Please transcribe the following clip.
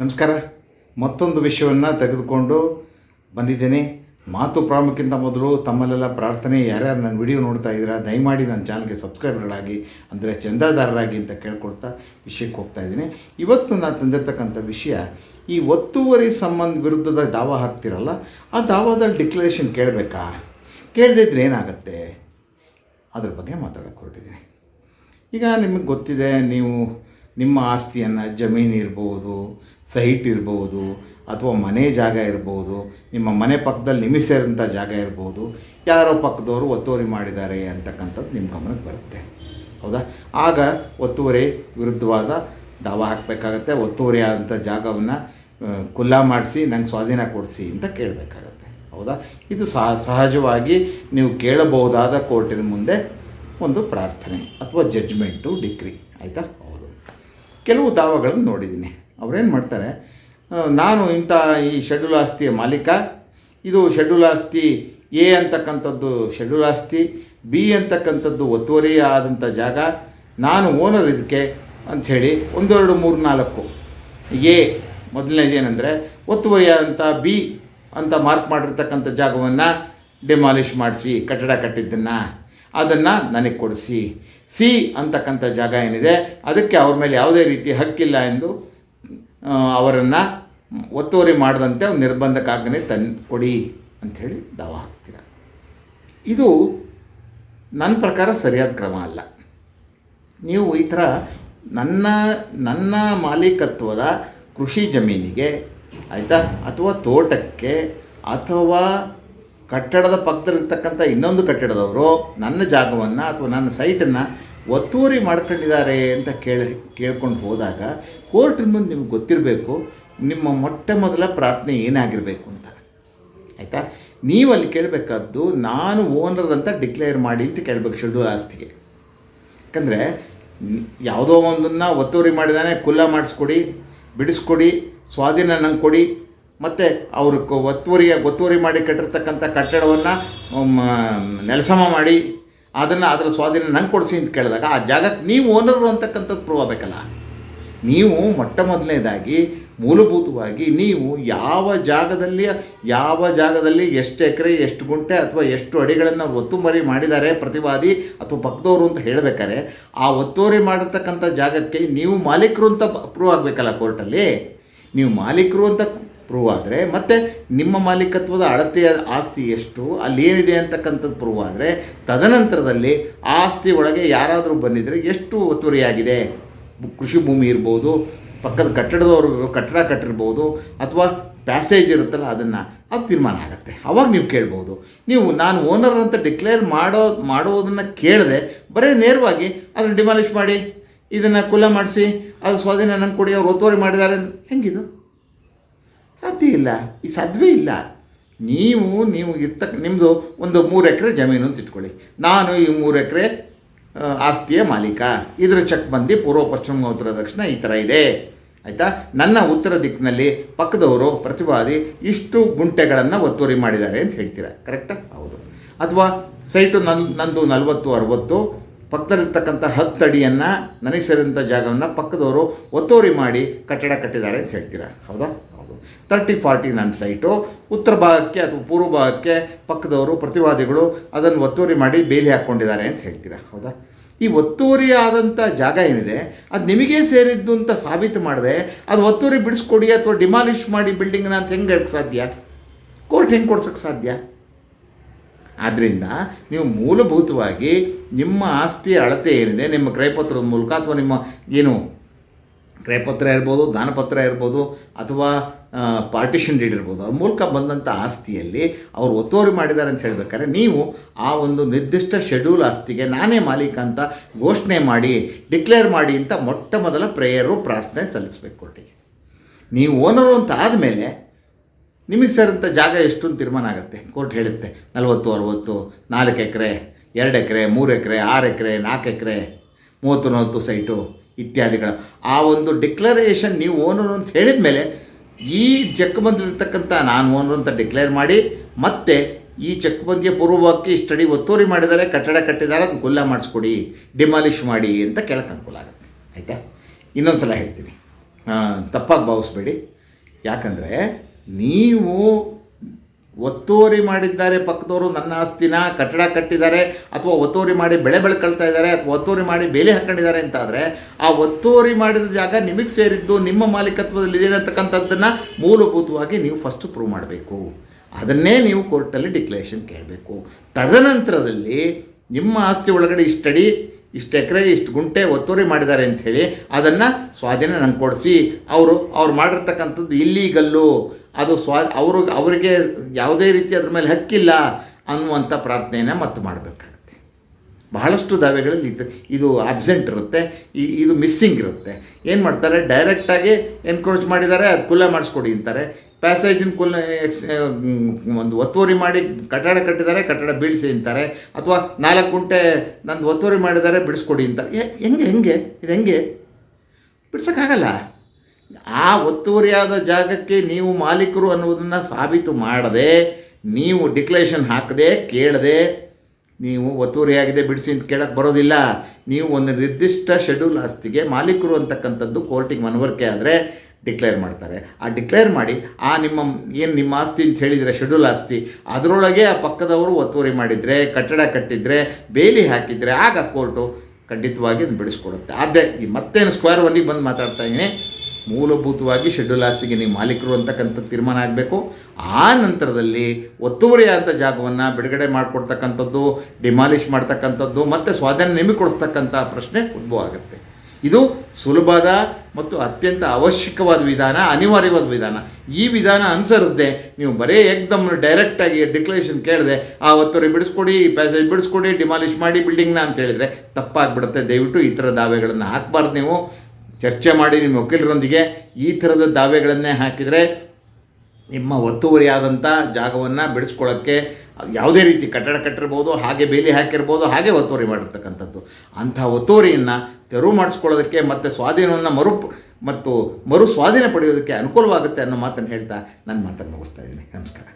ನಮಸ್ಕಾರ. ಮತ್ತೊಂದು ವಿಷಯವನ್ನು ತೆಗೆದುಕೊಂಡು ಬಂದಿದ್ದೇನೆ. ಮಾತು ಪ್ರಾಮುಖ್ಯಕ್ಕಿಂತ ಮೊದಲು ತಮ್ಮಲ್ಲೆಲ್ಲ ಪ್ರಾರ್ಥನೆ, ಯಾರ್ಯಾರು ನನ್ನ ವಿಡಿಯೋ ನೋಡ್ತಾ ಇದ್ದೀರಾ, ದಯಮಾಡಿ ನನ್ನ ಚಾನಲ್ಗೆ ಸಬ್ಸ್ಕ್ರೈಬರ್ಗಳಾಗಿ, ಅಂದರೆ ಚಂದಾದಾರರಾಗಿ ಅಂತ ಕೇಳ್ಕೊಳ್ತಾ ವಿಷಯಕ್ಕೆ ಹೋಗ್ತಾ ಇದ್ದೀನಿ. ಇವತ್ತು ನಾನು ತಂದಿರ್ತಕ್ಕಂಥ ವಿಷಯ, ಈ ಒತ್ತುವರಿ ಸಂಬಂಧ ವಿರುದ್ಧದ ದಾವ ಹಾಕ್ತಿರಲ್ಲ, ಆ ದಾವಾದಲ್ಲಿ ಡಿಕ್ಲರೇಷನ್ ಕೇಳಬೇಕಾ? ಕೇಳದಿದ್ರೆ ಏನಾಗುತ್ತೆ? ಅದ್ರ ಬಗ್ಗೆ ಮಾತಾಡೋಕ್ಕೆ ಹೊರಟಿದ್ದೀನಿ. ಈಗ ನಿಮಗೆ ಗೊತ್ತಿದೆ, ನೀವು ನಿಮ್ಮ ಆಸ್ತಿಯನ್ನು ಜಮೀನು ಇರ್ಬೋದು ಸೈಟ್ ಇರ್ಬೋದು, ಅಥವಾ ಮನೆ ಜಾಗ ಇರ್ಬೋದು, ನಿಮ್ಮ ಮನೆ ಪಕ್ಕದಲ್ಲಿ ನಿಮಗೆ ಜಾಗ ಇರ್ಬೋದು, ಯಾರೋ ಪಕ್ಕದವರು ಒತ್ತುವರಿ ಮಾಡಿದ್ದಾರೆ ಅಂತಕ್ಕಂಥದ್ದು ನಿಮ್ಮ ಗಮನಕ್ಕೆ ಬರುತ್ತೆ. ಹೌದಾ? ಆಗ ಒತ್ತುವರಿ ವಿರುದ್ಧವಾದ ದಾವ ಹಾಕಬೇಕಾಗತ್ತೆ. ಒತ್ತುವರಿ ಆದಂಥ ಜಾಗವನ್ನು ಕುಲ್ಲ ಮಾಡಿಸಿ, ನಂಗೆ ಸ್ವಾಧೀನ ಕೊಡಿಸಿ ಅಂತ ಕೇಳಬೇಕಾಗತ್ತೆ. ಹೌದಾ? ಇದು ಸಹ, ಸಹಜವಾಗಿ ನೀವು ಕೇಳಬಹುದಾದ ಕೋರ್ಟಿನ ಮುಂದೆ ಒಂದು ಪ್ರಾರ್ಥನೆ ಅಥವಾ ಜಡ್ಜ್ಮೆಂಟು ಡಿಗ್ರಿ ಆಯಿತಾ? ಹೌದು. ಕೆಲವು ದಾವಗಳನ್ನು ನೋಡಿದ್ದೀನಿ. ಅವರೇನು ಮಾಡ್ತಾರೆ ನಾನು ಇಂಥ ಈ ಶೆಡ್ಯೂಲ್ ಆಸ್ತಿಯ ಮಾಲೀಕ, ಇದು ಶೆಡ್ಯೂಲ್ ಆಸ್ತಿ ಎ ಅಂತಕ್ಕಂಥದ್ದು ಶೆಡ್ಯೂಲ್ ಆಸ್ತಿ, ಬಿ ಅಂತಕ್ಕಂಥದ್ದು ಒತ್ತುವರಿ ಆದಂಥ ಜಾಗ, ನಾನು ಓನರ್ ಇದಕ್ಕೆ ಅಂಥೇಳಿ ಒಂದೆರಡು ಮೂರು, ನಾಲ್ಕು. ಎ ಮೊದಲನೇದೇನೆಂದರೆ ಒತ್ತುವರಿಯಾದಂಥ ಬಿ ಅಂತ ಮಾರ್ಕ್ ಮಾಡಿರ್ತಕ್ಕಂಥ ಜಾಗವನ್ನು ಡಿಮಾಲಿಷ್ ಮಾಡಿಸಿ ಕಟ್ಟಡ ಕಟ್ಟಿದ್ದನ್ನು. ಅದನ್ನು ನನಗೆ ಕೊಡಿಸಿ. ಸಿ ಅಂತಕ್ಕಂಥ ಜಾಗ ಏನಿದೆ, ಅದಕ್ಕೆ ಅವ್ರ ಮೇಲೆ ಯಾವುದೇ ರೀತಿ ಹಕ್ಕಿಲ್ಲ ಎಂದು ಅವರನ್ನು ಒತ್ತುವರಿ ಮಾಡದಂತೆ ಒಂದು ನಿರ್ಬಂಧಕ್ಕಾಗನೇ ತಂದು ಕೊಡಿ ಅಂಥೇಳಿ ದಾವ ಹಾಕ್ತೀರ. ಇದು ನನ್ನ ಪ್ರಕಾರ ಸರಿಯಾದ ಕ್ರಮ ಅಲ್ಲ. ನೀವು ಈ ಥರ ನನ್ನ ನನ್ನ ಮಾಲೀಕತ್ವದ ಕೃಷಿ ಜಮೀನಿಗೆ, ಆಯಿತಾ, ಅಥವಾ ತೋಟಕ್ಕೆ, ಅಥವಾ ಕಟ್ಟಡದ ಪಕ್ಕದಲ್ಲಿರ್ತಕ್ಕಂಥ ಇನ್ನೊಂದು ಕಟ್ಟಡದವರು ನನ್ನ ಜಾಗವನ್ನು ಅಥವಾ ನನ್ನ ಸೈಟನ್ನು ಒತ್ತುವರಿ ಮಾಡ್ಕೊಂಡಿದ್ದಾರೆ ಅಂತ ಕೇಳಿ ಕೇಳ್ಕೊಂಡು ಹೋದಾಗ ಕೋರ್ಟಿನ ಮುಂದೆ ನಿಮ್ಗೆ ಗೊತ್ತಿರಬೇಕು, ನಿಮ್ಮ ಮೊಟ್ಟ ಮೊದಲ ಪ್ರಾರ್ಥನೆ ಏನಾಗಿರಬೇಕು ಅಂತ. ಆಯಿತಾ? ನೀವು ಅಲ್ಲಿ ಕೇಳಬೇಕಾದ್ದು ನಾನು ಓನರ್ ಅಂತ ಡಿಕ್ಲೇರ್ ಮಾಡಿ ಅಂತ ಕೇಳಬೇಕು ಶೆಡ್ಯೂಲ್ ಆಸ್ತಿಗೆ. ಯಾಕಂದರೆ ಯಾವುದೋ ಒಂದನ್ನು ಒತ್ತುವರಿ ಮಾಡಿದಾನೆ ಕುಲ್ಲ ಮಾಡಿಸ್ಕೊಡಿ, ಬಿಡಿಸ್ಕೊಡಿ, ಸ್ವಾಧೀನ ನಂಗೆ ಕೊಡಿ ಮತ್ತು ಅವರು ಒತ್ತುವರಿಯ ಒತ್ತುವರಿ ಮಾಡಿ ಕಟ್ಟಿರ್ತಕ್ಕಂಥ ಕಟ್ಟಡವನ್ನು ನೆಲಸಮ ಮಾಡಿ ಅದನ್ನು ಅದರ ಸ್ವಾಧೀನ ನಂಗೆ ಕೊಡಿಸಿ ಅಂತ ಕೇಳಿದಾಗ, ಆ ಜಾಗಕ್ಕೆ ನೀವು ಓನರು ಅಂತಕ್ಕಂಥದ್ದು ಪ್ರೂವ್ ಆಗಬೇಕಲ್ಲ. ನೀವು ಮೊಟ್ಟ ಮೊದಲನೇದಾಗಿ ಮೂಲಭೂತವಾಗಿ ನೀವು ಯಾವ ಜಾಗದಲ್ಲಿ ಯಾವ ಜಾಗದಲ್ಲಿ ಎಷ್ಟು ಎಕರೆ, ಎಷ್ಟು ಗುಂಟೆ ಅಥವಾ ಎಷ್ಟು ಅಡಿಗಳನ್ನು ಒತ್ತುವರಿ ಮಾಡಿದ್ದಾರೆ ಪ್ರತಿವಾದಿ ಅಥವಾ ಪಕ್ಕದವರು ಅಂತ ಹೇಳಬೇಕಾದ್ರೆ, ಆ ಒತ್ತುವರಿ ಮಾಡಿರ್ತಕ್ಕಂಥ ಜಾಗಕ್ಕೆ ನೀವು ಮಾಲೀಕರು ಅಂತ ಪ್ರೂವ್ ಆಗಬೇಕಲ್ಲ ಕೋರ್ಟಲ್ಲಿ ನೀವು ಮಾಲೀಕರು ಅಂತ ಪ್ರೂವ್ ಆದರೆ, ಮತ್ತು ನಿಮ್ಮ ಮಾಲೀಕತ್ವದ ಅಳತೆಯ ಆಸ್ತಿ ಎಷ್ಟು, ಅಲ್ಲಿ ಏನಿದೆ ಅಂತಕ್ಕಂಥದ್ದು ಪ್ರೂವ್ ಆದರೆ, ತದನಂತರದಲ್ಲಿ ಆ ಆಸ್ತಿ ಒಳಗೆ ಯಾರಾದರೂ ಬಂದಿದ್ದರೆ ಎಷ್ಟು ಒತ್ತುವರಿಯಾಗಿದೆ? ಕೃಷಿ ಭೂಮಿ ಇರ್ಬೋದು, ಪಕ್ಕದ ಕಟ್ಟಡದವರು ಕಟ್ಟಡ ಕಟ್ಟಿರ್ಬೋದು, ಅಥವಾ ಪ್ಯಾಸೇಜ್ ಇರುತ್ತಲ್ಲ ಅದನ್ನು, ಅದು ತೀರ್ಮಾನ ಆಗುತ್ತೆ. ಅವಾಗ ನೀವು ಕೇಳ್ಬೋದು. ನೀವು, ನಾನು ಓನರ್ ಅಂತ ಡಿಕ್ಲೇರ್ ಮಾಡೋ ಮಾಡುವುದನ್ನು ಕೇಳದೆ, ಬರೀ ನೇರವಾಗಿ ಅದನ್ನು ಡಿಮಾಲಿಷ್ ಮಾಡಿ, ಇದನ್ನು ಕುಲ ಮಾಡಿಸಿ, ಅದು ಸ್ವಾಧೀನ ನಂಗೆ ಕೊಡಿ, ಅವ್ರು ಒತ್ತುವರಿ ಮಾಡಿದ್ದಾರೆ ಹೆಂಗಿದು? ಸಾಧ್ಯ ಇಲ್ಲ, ಈ ಸಾಧ್ಯವೇ ಇಲ್ಲ. ನೀವು ನೀವು ಇರ್ತಕ್ಕ ನಿಮ್ಮದು ಒಂದು ಮೂರು ಎಕರೆ ಜಮೀನು ಅಂತ ಇಟ್ಕೊಳ್ಳಿ. ನಾನು ಈ ಮೂರು ಎಕರೆ ಆಸ್ತಿಯ ಮಾಲೀಕ. ಇದರ ಚೆಕ್ ಬಂದು ಪೂರ್ವ ಪಶ್ಚಿಮ ಉತ್ತರ ದಕ್ಷಿಣ ಈ ಥರ ಇದೆ. ಆಯಿತಾ? ನನ್ನ ಉತ್ತರ ದಿಕ್ಕಿನಲ್ಲಿ ಪಕ್ಕದವರು ಪ್ರತಿವಾದಿ ಇಷ್ಟು ಗುಂಟೆಗಳನ್ನು ಒತ್ತುವರಿ ಮಾಡಿದ್ದಾರೆ ಅಂತ ಹೇಳ್ತೀರಾ? ಕರೆಕ್ಟಾ ಹೌದು. ಅಥವಾ ಸೈಟು ನನ್ನ ನಂದು ನಲವತ್ತು, ಅರವತ್ತು, ಪಕ್ಕದಲ್ಲಿರ್ತಕ್ಕಂಥ ಹತ್ತು ಅಡಿಯನ್ನು ನನಗೆ ಸೇರಿದಂಥ ಜಾಗವನ್ನು ಪಕ್ಕದವರು ಒತ್ತುವರಿ ಮಾಡಿ ಕಟ್ಟಡ ಕಟ್ಟಿದ್ದಾರೆ ಅಂತ ಹೇಳ್ತೀರಾ? ಹೌದಾ ಹೌದು? ತರ್ಟಿ ಫಾರ್ಟಿ ನನ್ನ ಸೈಟು ಉತ್ತರ ಭಾಗಕ್ಕೆ ಅಥವಾ ಪೂರ್ವ ಭಾಗಕ್ಕೆ ಪಕ್ಕದವರು, ಪ್ರತಿವಾದಿಗಳು ಅದನ್ನು ಒತ್ತುವರಿ ಮಾಡಿ ಬೇಲಿ ಹಾಕ್ಕೊಂಡಿದ್ದಾರೆ ಅಂತ ಹೇಳ್ತೀರಾ? ಹೌದಾ? ಈ ಒತ್ತುವರಿ ಆದಂಥ ಜಾಗ ಏನಿದೆ, ಅದು ನಿಮಗೆ ಸೇರಿದ್ದು ಅಂತ ಸಾಬೀತು ಮಾಡಿದೆ, ಅದು ಒತ್ತುವರಿ ಬಿಡಿಸ್ಕೊಡಿ ಅಥವಾ ಡಿಮಾಲಿಷ್ ಮಾಡಿ ಬಿಲ್ಡಿಂಗ್ನ ಅಂತ ಹೆಂಗೆ ಹೇಳಕ್ಕೆ ಸಾಧ್ಯ? ಕೋರ್ಟ್ ಹೆಂಗೆ ಕೊಡ್ಸೋಕ್ಕೆ ಸಾಧ್ಯ? ಆದ್ದರಿಂದ ನೀವು ಮೂಲಭೂತವಾಗಿ ನಿಮ್ಮ ಆಸ್ತಿಯ ಅಳತೆ ಏನಿದೆ, ನಿಮ್ಮ ಕ್ರಯಪತ್ರದ ಮೂಲಕ ಅಥವಾ ನಿಮ್ಮ ಏನು ಕ್ರಯಪತ್ರ ಇರ್ಬೋದು, ದಾನಪತ್ರ ಇರ್ಬೋದು, ಅಥವಾ ಪಾರ್ಟಿಷನ್ ಡೀಡ್ ಇರ್ಬೋದು. ಅದ್ರ ಮೂಲಕ ಬಂದಂಥ ಆಸ್ತಿಯಲ್ಲಿ ಅವರು ಒತ್ತುವರಿ ಮಾಡಿದ್ದಾರೆ ಅಂತ ಹೇಳ್ಬೇಕಾದ್ರೆ ನೀವು ಆ ಒಂದು ನಿರ್ದಿಷ್ಟ ಶೆಡ್ಯೂಲ್ ಆಸ್ತಿಗೆ ನಾನೇ ಮಾಲೀಕ ಅಂತ ಘೋಷಣೆ ಮಾಡಿ ಡಿಕ್ಲೇರ್ ಮಾಡಿ ಅಂತ ಮೊಟ್ಟ ಮೊದಲ ಪ್ರೇಯರು ಪ್ರಾರ್ಥನೆ ಸಲ್ಲಿಸಬೇಕು ಕೋರ್ಟಿಗೆ ನೀವು ಓನರು ಅಂತ ಆದಮೇಲೆ ನಿಮಗೆ ಸೇರಿದಂಥ ಜಾಗ ಎಷ್ಟು ಅಂತ ತೀರ್ಮಾನ ಆಗುತ್ತೆ? ಕೋರ್ಟ್ ಹೇಳುತ್ತೆ, ನಲವತ್ತು, ಅರವತ್ತು, ನಾಲ್ಕು ಎಕರೆ, ಎರಡು ಎಕರೆ, ಮೂರು ಎಕರೆ, ಆರು ಎಕರೆ, ನಾಲ್ಕು ಎಕರೆ, ಮೂವತ್ತು, ನಲವತ್ತು ಸೈಟು. ಇತ್ಯಾದಿಗಳು. ಆ ಒಂದು ಡಿಕ್ಲರೇಷನ್ ನೀವು ಓನರ್ ಅಂತ ಹೇಳಿದ ಮೇಲೆ ಈ ಚೆಕ್ ಬಂದಿರತಕ್ಕಂಥ ನಾನು ಓನರ್ ಅಂತ ಡಿಕ್ಲೇರ್ ಮಾಡಿ, ಮತ್ತೆ ಈ ಚೆಕ್ ಬಂದಿಯ ಪೂರ್ವಕ್ಕೆ ಸ್ಟಡಿ ಒತ್ತುವರಿ ಮಾಡಿದರೆ ಕಟ್ಟಡ ಕಟ್ಟಿದ್ದಾರೆ, ಅದನ್ನು ಗುಲ್ಲ ಮಾಡಿಸ್ಕೊಡಿ ಡಿಮಾಲಿಷ್ ಮಾಡಿ ಅಂತ ಕೇಳಕ್ಕೆ ಅನುಕೂಲ ಆಗುತ್ತೆ. ಆಯಿತಾ? ಇನ್ನೊಂದು ಸಲ ಹೇಳ್ತೀನಿ ತಪ್ಪಾಗಿ ಭಾವಿಸ್ಬೇಡಿ. ಯಾಕಂದರೆ ನೀವು ಒತ್ತುವರಿ ಮಾಡಿದ್ದಾರೆ ಪಕ್ಕದವರು, ನನ್ನ ಆಸ್ತಿನ ಕಟ್ಟಡ ಕಟ್ಟಿದ್ದಾರೆ, ಅಥವಾ ಒತ್ತುವರಿ ಮಾಡಿ ಬೆಳೆ ಬೆಳ್ಕೊಳ್ತಾ ಇದ್ದಾರೆ, ಅಥವಾ ಒತ್ತುವರಿ ಮಾಡಿ ಬೇಲಿ ಹಾಕೊಂಡಿದ್ದಾರೆ ಅಂತಾದರೆ, ಆ ಒತ್ತುವರಿ ಮಾಡಿದ ಜಾಗ ನಿಮಗೆ ಸೇರಿದ್ದು ನಿಮ್ಮ ಮಾಲೀಕತ್ವದಲ್ಲಿ ಅಂತಕ್ಕಂಥದ್ದನ್ನು ಮೂಲಭೂತವಾಗಿ ನೀವು ಫಸ್ಟ್ ಪ್ರೂವ್ ಮಾಡಬೇಕು. ಅದನ್ನೇ ನೀವು ಕೋರ್ಟಲ್ಲಿ ಡಿಕ್ಲರೇಷನ್ ಕೇಳಬೇಕು. ತದನಂತರದಲ್ಲಿ ನಿಮ್ಮ ಆಸ್ತಿ ಒಳಗಡೆ ಇಷ್ಟಡಿ, ಇಷ್ಟು ಎಕರೆ, ಇಷ್ಟು ಗುಂಟೆ ಒತ್ತುವರಿ ಮಾಡಿದ್ದಾರೆ ಅಂಥೇಳಿ, ಅದನ್ನು ಸ್ವಾಧೀನ ನಂಗೆ ಕೊಡಿಸಿ, ಅವರು, ಅವ್ರು ಮಾಡಿರ್ತಕ್ಕಂಥದ್ದು ಇಲ್ಲೀಗಲ್ಲು ಅದು ಸ್ವಾ, ಅವರು, ಅವರಿಗೆ ಯಾವುದೇ ರೀತಿ ಅದ್ರ ಮೇಲೆ ಹಕ್ಕಿಲ್ಲ ಅನ್ನುವಂಥ ಪ್ರಾರ್ಥನೆಯನ್ನು ಮತ್ತೆ ಮಾಡಬೇಕಾಗುತ್ತೆ. ಬಹಳಷ್ಟು ದಾವೆಗಳಲ್ಲಿ ಇದು ಇದು ಆಬ್ಸೆಂಟ್ ಇರುತ್ತೆ ಇದು ಮಿಸ್ಸಿಂಗ್ ಇರುತ್ತೆ. ಏನು ಮಾಡ್ತಾರೆ? ಡೈರೆಕ್ಟಾಗಿ ಎನ್ಕ್ರೋಚ್ ಮಾಡಿದ್ದಾರೆ, ಅದು ಕುಲ್ಲ ಮಾಡಿಸ್ಕೊಡಿ ಅಂತಾರೆ. ಪ್ಯಾಸೇಜಿನ ಕುಲ್ಲ ಎಕ್ಸ್ ಒಂದು ಒತ್ತುವರಿ ಮಾಡಿ ಕಟ್ಟಡ ಕಟ್ಟಿದ್ದಾರೆ, ಕಟ್ಟಡ ಬೀಳಿಸಿ ಅಂತಾರೆ. ಅಥವಾ ನಾಲ್ಕು ಗುಂಟೆ ನಂದು ಒತ್ತುವರಿ ಮಾಡಿದ್ದಾರೆ, ಬಿಡಿಸ್ಕೊಡಿ ಅಂತಾರೆ. ಹೆಂಗೆ ಹೆಂಗೆ? ಇದು ಹೆಂಗೆ? ಬಿಡ್ಸೋಕ್ಕಾಗಲ್ಲ. ಆ ಒತ್ತುವರಿಯಾದ ಜಾಗಕ್ಕೆ ನೀವು ಮಾಲೀಕರು ಅನ್ನುವುದನ್ನು ಸಾಬೀತು ಮಾಡದೆ, ನೀವು ಡಿಕ್ಲೇಷನ್ ಹಾಕದೆ, ಕೇಳದೆ, ನೀವು ಒತ್ತುವರಿಯಾಗಿದೆ ಬಿಡಿಸಿ ಅಂತ ಕೇಳಕ್ಕೆ ಬರೋದಿಲ್ಲ. ನೀವು ಒಂದು ನಿರ್ದಿಷ್ಟ ಶೆಡ್ಯೂಲ್ ಆಸ್ತಿಗೆ ಮಾಲೀಕರು ಅಂತಕ್ಕಂಥದ್ದು ಕೋರ್ಟಿಗೆ ಮನವರಿಕೆ ಆದರೆ ಡಿಕ್ಲೇರ್ ಮಾಡ್ತಾರೆ. ಆ ಡಿಕ್ಲೇರ್ ಮಾಡಿ, ಆ ನಿಮ್ಮ, ಏನು ನಿಮ್ಮ ಆಸ್ತಿ ಅಂತ ಹೇಳಿದರೆ ಶೆಡ್ಯೂಲ್ ಆಸ್ತಿ, ಅದರೊಳಗೆ ಆ ಪಕ್ಕದವರು ಒತ್ತುವರಿ ಮಾಡಿದರೆ, ಕಟ್ಟಡ ಕಟ್ಟಿದರೆ, ಬೇಲಿ ಹಾಕಿದರೆ ಆಗ ಕೋರ್ಟು ಖಂಡಿತವಾಗಿ ಅದನ್ನು ಬಿಡಿಸ್ಕೊಡುತ್ತೆ. ಅದೇ ಮತ್ತೇನು ಸ್ಕ್ವೇರ್ ಒನ್ಗೆ ಬಂದು ಮಾತಾಡ್ತಾ ಇದ್ದೀನಿ. ಮೂಲಭೂತವಾಗಿ ಶೆಡ್ಯೂಲ್ ಆಸ್ತಿಗೆ ನೀವು ಮಾಲೀಕರು ಅಂತಕ್ಕಂಥ ತೀರ್ಮಾನ ಆಗಬೇಕು. ಆ ನಂತರದಲ್ಲಿ ಒತ್ತುವರಿ ಆದ ಜಾಗವನ್ನು ಬಿಡುಗಡೆ ಮಾಡಿಕೊಡ್ತಕ್ಕಂಥದ್ದು ಡಿಮಾಲಿಷ್ ಮಾಡ್ತಕ್ಕಂಥದ್ದು, ಮತ್ತು ಸ್ವಾಧೀನ ನೇಮಿಕೊಡಿಸ್ತಕ್ಕಂಥ ಪ್ರಶ್ನೆ ಉದ್ಭವ ಆಗುತ್ತೆ. ಇದು ಸುಲಭದ ಮತ್ತು ಅತ್ಯಂತ ಅವಶ್ಯಕವಾದ ವಿಧಾನ, ಅನಿವಾರ್ಯವಾದ ವಿಧಾನ. ಈ ವಿಧಾನ ಅನುಸರಿಸದೆ ನೀವು ಬರೀ ಏಕ್ದಮ್ ಡೈರೆಕ್ಟಾಗಿ ಡಿಕ್ಲರೇಷನ್ ಕೇಳಿದೆ, ಆ ಒತ್ತುವರಿ ಬಿಡಿಸ್ಕೊಡಿ, ಈ ಪ್ಯಾಸೇಜ್ ಬಿಡಿಸ್ಕೊಡಿ ಡಿಮಾಲಿಷ್ ಮಾಡಿ ಬಿಲ್ಡಿಂಗ್ನ ಅಂತ ಹೇಳಿದರೆ ತಪ್ಪಾಗ್ಬಿಡುತ್ತೆ. ದಯವಿಟ್ಟು ಈ ಥರ ದಾವೆಗಳನ್ನು ಹಾಕಬಾರ್ದು ನೀವು. ಚರ್ಚೆ ಮಾಡಿ ನಿಮ್ಮ ವಕೀಲರೊಂದಿಗೆ ಈ ಥರದ ದಾವೆಗಳನ್ನೇ ಹಾಕಿದರೆ ನಿಮ್ಮ ಒತ್ತುವರಿಯಾದಂಥ ಜಾಗವನ್ನು ಬಿಡಿಸ್ಕೊಳ್ಳೋಕ್ಕೆ ಯಾವುದೇ ರೀತಿ ಕಟ್ಟಡ ಕಟ್ಟಿರ್ಬೋದು, ಹಾಗೆ ಬೇಲಿ ಹಾಕಿರ್ಬೋದು, ಹಾಗೆ ಒತ್ತುವರಿ ಮಾಡಿರ್ತಕ್ಕಂಥದ್ದು. ಅಂಥ ಒತ್ತುವರಿಯನ್ನು ತೆರವು ಮಾಡಿಸ್ಕೊಳ್ಳೋದಕ್ಕೆ ಮತ್ತು ಸ್ವಾಧೀನವನ್ನು ಮರು ಮತ್ತು ಮರು ಸ್ವಾಧೀನ ಪಡೆಯೋದಕ್ಕೆ ಅನುಕೂಲವಾಗುತ್ತೆ ಅನ್ನೋ ಮಾತನ್ನು ಹೇಳ್ತಾ ನನ್ನ ಮಾತನ್ನು ಮುಗಿಸ್ತಾ ಇದ್ದೀನಿ. ನಮಸ್ಕಾರ.